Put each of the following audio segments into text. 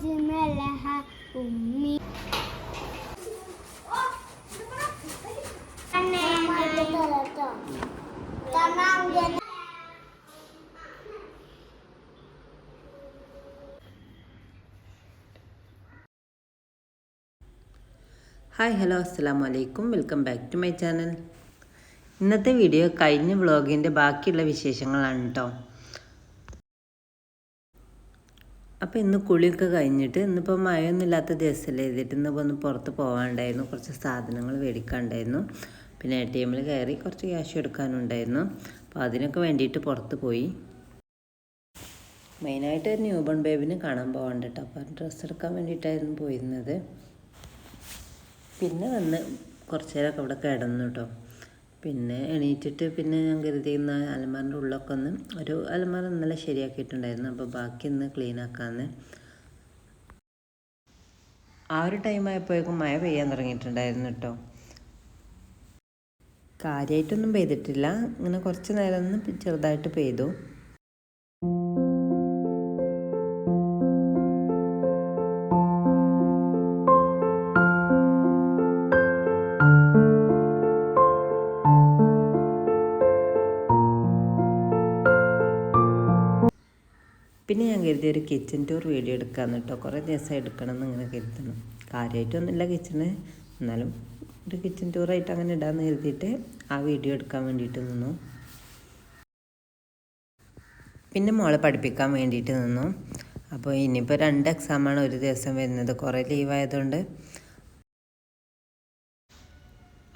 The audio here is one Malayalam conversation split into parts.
أجملها أمي تمام ഹായ് ഹലോ അസ്സാം വലൈക്കും welcome back to my channel ഇന്നത്തെ വീഡിയോ കഴിഞ്ഞ വ്ളോഗിൻ്റെ ബാക്കിയുള്ള വിശേഷങ്ങളാണ് കേട്ടോ അപ്പോൾ ഇന്ന് കുളിയൊക്കെ കഴിഞ്ഞിട്ട് ഇന്നിപ്പോൾ മഴയൊന്നും ഇല്ലാത്ത ദിവസമല്ലേ ചെയ്തിട്ട് ഇന്നിപ്പോൾ ഒന്ന് പുറത്ത് പോകാനുണ്ടായിരുന്നു കുറച്ച് സാധനങ്ങൾ മേടിക്കാനുണ്ടായിരുന്നു പിന്നെ എ ടി എമ്മിൽ കയറി കുറച്ച് ക്യാഷ് എടുക്കാനുണ്ടായിരുന്നു. അപ്പോൾ അതിനൊക്കെ വേണ്ടിയിട്ട് പുറത്ത് പോയി. മെയിനായിട്ട് ഒരു ന്യൂ ബോൺ ബേബിനെ കാണാൻ പോകണ്ട കേട്ടോ അപ്പോൾ ഡ്രസ്സ് എടുക്കാൻ വേണ്ടിയിട്ടായിരുന്നു പോയിരുന്നത്. പിന്നെ വന്ന് കുറച്ച് നേരമൊക്കെ അവിടെ കിടന്നു കേട്ടോ പിന്നെ എണീറ്റിട്ട് പിന്നെ ഞാൻ കരുതിയിരുന്ന അലമാറിന്റെ ഉള്ളൊക്കെ ഒന്ന് ഒരു അലമാര ഇന്നലെ ശരിയാക്കിയിട്ടുണ്ടായിരുന്നു. അപ്പോൾ ബാക്കി ഒന്ന് ക്ലീൻ ആക്കാമെന്ന് ആ ഒരു ടൈം ആയപ്പോഴേക്കും മഴ പെയ്യാൻ തുടങ്ങിയിട്ടുണ്ടായിരുന്നു കേട്ടോ കാര്യമായിട്ടൊന്നും പെയ്തിട്ടില്ല. ഇങ്ങനെ കുറച്ച് നേരം ഒന്ന് ചെറുതായിട്ട് പെയ്തു. പിന്നെ ഞാൻ കരുതി ഒരു കിച്ചൺ ടൂർ വീഡിയോ എടുക്കാമെന്ന് കേട്ടോ. കുറേ ദിവസം എടുക്കണം എന്ന് ഇങ്ങനെ കരുതണം കാര്യമായിട്ടൊന്നുമില്ല കിച്ചണ് എന്നാലും ഒരു കിച്ചൺ ടൂറായിട്ട് അങ്ങനെ ഇടാമെന്ന് കരുതിയിട്ട് ആ വീഡിയോ എടുക്കാൻ വേണ്ടിയിട്ട് നിന്നു. പിന്നെ മോളെ പഠിപ്പിക്കാൻ വേണ്ടിയിട്ട് നിന്നു. അപ്പോൾ ഇനിയിപ്പോൾ രണ്ട് എക്സാമാണ് ഒരു ദിവസം വരുന്നത്. കുറേ ലീവായതുകൊണ്ട്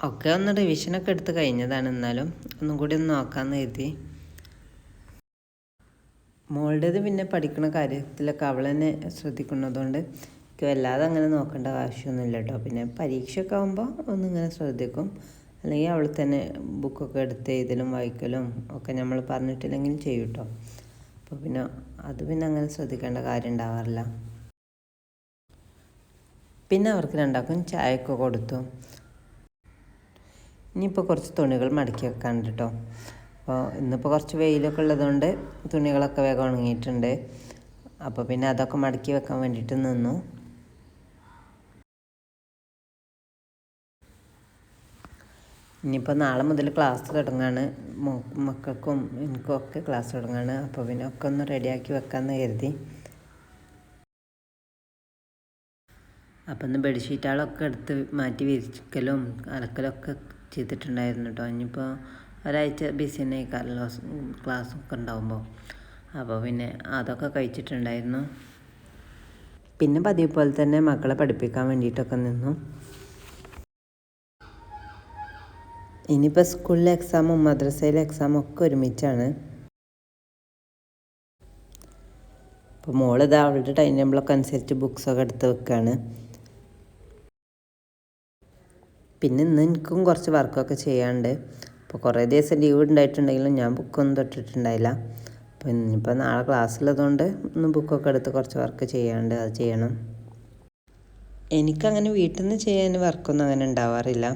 ഒക്കെ ഒന്ന് റിവിഷനൊക്കെ എടുത്ത് കഴിഞ്ഞതാണ് എന്നാലും ഒന്നും കൂടി ഒന്ന് നോക്കാമെന്ന് കരുതി. മോളുടേത് പിന്നെ പഠിക്കുന്ന കാര്യത്തിലൊക്കെ അവൾ തന്നെ ശ്രദ്ധിക്കുന്നതുകൊണ്ട് എനിക്ക് വല്ലാതെ അങ്ങനെ നോക്കേണ്ട ആവശ്യമൊന്നുമില്ല കേട്ടോ. പിന്നെ പരീക്ഷയൊക്കെ ആകുമ്പോൾ ഒന്നിങ്ങനെ ശ്രദ്ധിക്കും. അല്ലെങ്കിൽ അവൾ തന്നെ ബുക്കൊക്കെ എടുത്ത് എഴുതലും വായിക്കലും ഒക്കെ നമ്മൾ പറഞ്ഞിട്ടില്ലെങ്കിൽ ചെയ്യും കേട്ടോ. അപ്പോൾ പിന്നെ അത് പിന്നെ അങ്ങനെ ശ്രദ്ധിക്കേണ്ട കാര്യം ഉണ്ടാവാറില്ല. പിന്നെ അവർക്ക് രണ്ടാക്കും ചായയൊക്കെ കൊടുത്തു. ഇനിയിപ്പോൾ കുറച്ച് തുണികൾ മടക്കി വെക്കാനുണ്ട് കേട്ടോ. അപ്പോൾ ഇന്നിപ്പോൾ കുറച്ച് വെയിലൊക്കെ ഉള്ളതുകൊണ്ട് തുണികളൊക്കെ വേഗം ഉണങ്ങിയിട്ടുണ്ട്. അപ്പോൾ പിന്നെ അതൊക്കെ മടക്കി വെക്കാൻ വേണ്ടിയിട്ട് നിന്നു. ഇനിയിപ്പോൾ നാളെ മുതൽ ക്ലാസ് തുടങ്ങാണ്. മക്കൾക്കും എനിക്കും ഒക്കെ ക്ലാസ് തുടങ്ങാണ്. അപ്പോൾ പിന്നെ ഒക്കെ ഒന്ന് റെഡിയാക്കി വെക്കാമെന്ന് കരുതി. അപ്പം ഇന്ന് ബെഡ്ഷീറ്റുകളൊക്കെ എടുത്ത് മാറ്റി വിരിക്കലും അലക്കലൊക്കെ ചെയ്തിട്ടുണ്ടായിരുന്നു കേട്ടോ. ഇനിയിപ്പോൾ ഒരാഴ്ച ബിസി തന്നെ ആയിക്കാറല്ലോ ക്ലാസ്സൊക്കെ ഉണ്ടാകുമ്പോൾ അപ്പോൾ പിന്നെ അതൊക്കെ കഴിച്ചിട്ടുണ്ടായിരുന്നു. പിന്നെ പതിവ് പോലെ തന്നെ മക്കളെ പഠിപ്പിക്കാൻ വേണ്ടിയിട്ടൊക്കെ നിന്നു. ഇനിയിപ്പോൾ സ്കൂളിലെ എക്സാമും മദ്രസയിലെ എക്സാമും ഒക്കെ ഒരുമിച്ചാണ്. അപ്പോൾ മോളിത് അവളുടെ ടൈം ടേബിളൊക്കെ അനുസരിച്ച് ബുക്സൊക്കെ എടുത്ത് വെക്കുകയാണ് പിന്നെ ഇന്ന് എനിക്കും കുറച്ച് വർക്കൊക്കെ ചെയ്യാണ്ട് അപ്പോൾ കുറേ ദിവസം ലീവ് ഉണ്ടായിട്ടുണ്ടെങ്കിലും ഞാൻ ബുക്കൊന്നും തൊട്ടിട്ടുണ്ടായില്ല. അപ്പോൾ ഇനിയിപ്പോൾ നാളെ ക്ലാസ്സിലുള്ളതുകൊണ്ട് ഒന്ന് ബുക്കൊക്കെ എടുത്ത് കുറച്ച് വർക്ക് ചെയ്യാണ്ട് അത് ചെയ്യണം. എനിക്കങ്ങനെ വീട്ടിൽ നിന്ന് ചെയ്യാൻ വർക്കൊന്നും അങ്ങനെ ഉണ്ടാവാറില്ല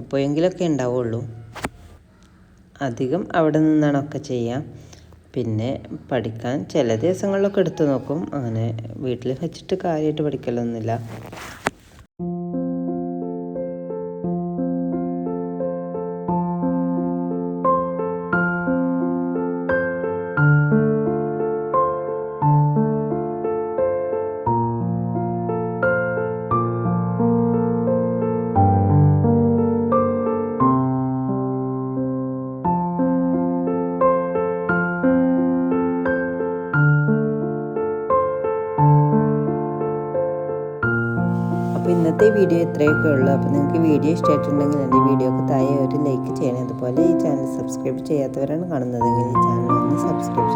എപ്പോഴെങ്കിലുമൊക്കെ ഉണ്ടാവുള്ളൂ അധികം അവിടെ നിന്നാണ് ഒക്കെ ചെയ്യാം. പിന്നെ പഠിക്കാൻ ചില ദിവസങ്ങളിലൊക്കെ എടുത്തു നോക്കും. അങ്ങനെ വീട്ടിൽ വെച്ചിട്ട് കാര്യമായിട്ട് പഠിക്കലൊന്നുമില്ല. അപ്പോൾ ഇന്നത്തെ വീഡിയോ ഇത്രയൊക്കെ ഉള്ളൂ. അപ്പോൾ നിങ്ങൾക്ക് വീഡിയോ ഇഷ്ടമായിട്ടുണ്ടെങ്കിൽ എന്റെ വീഡിയോക്ക് താഴെ ഒരു ലൈക്ക് ചെയ്യണം. അതുപോലെ ഈ ചാനൽ സബ്സ്ക്രൈബ് ചെയ്യാത്തവരാണ് കാണുന്നതെങ്കിൽ ഈ ചാനൽ ഒന്ന് സബ്സ്ക്രൈബ്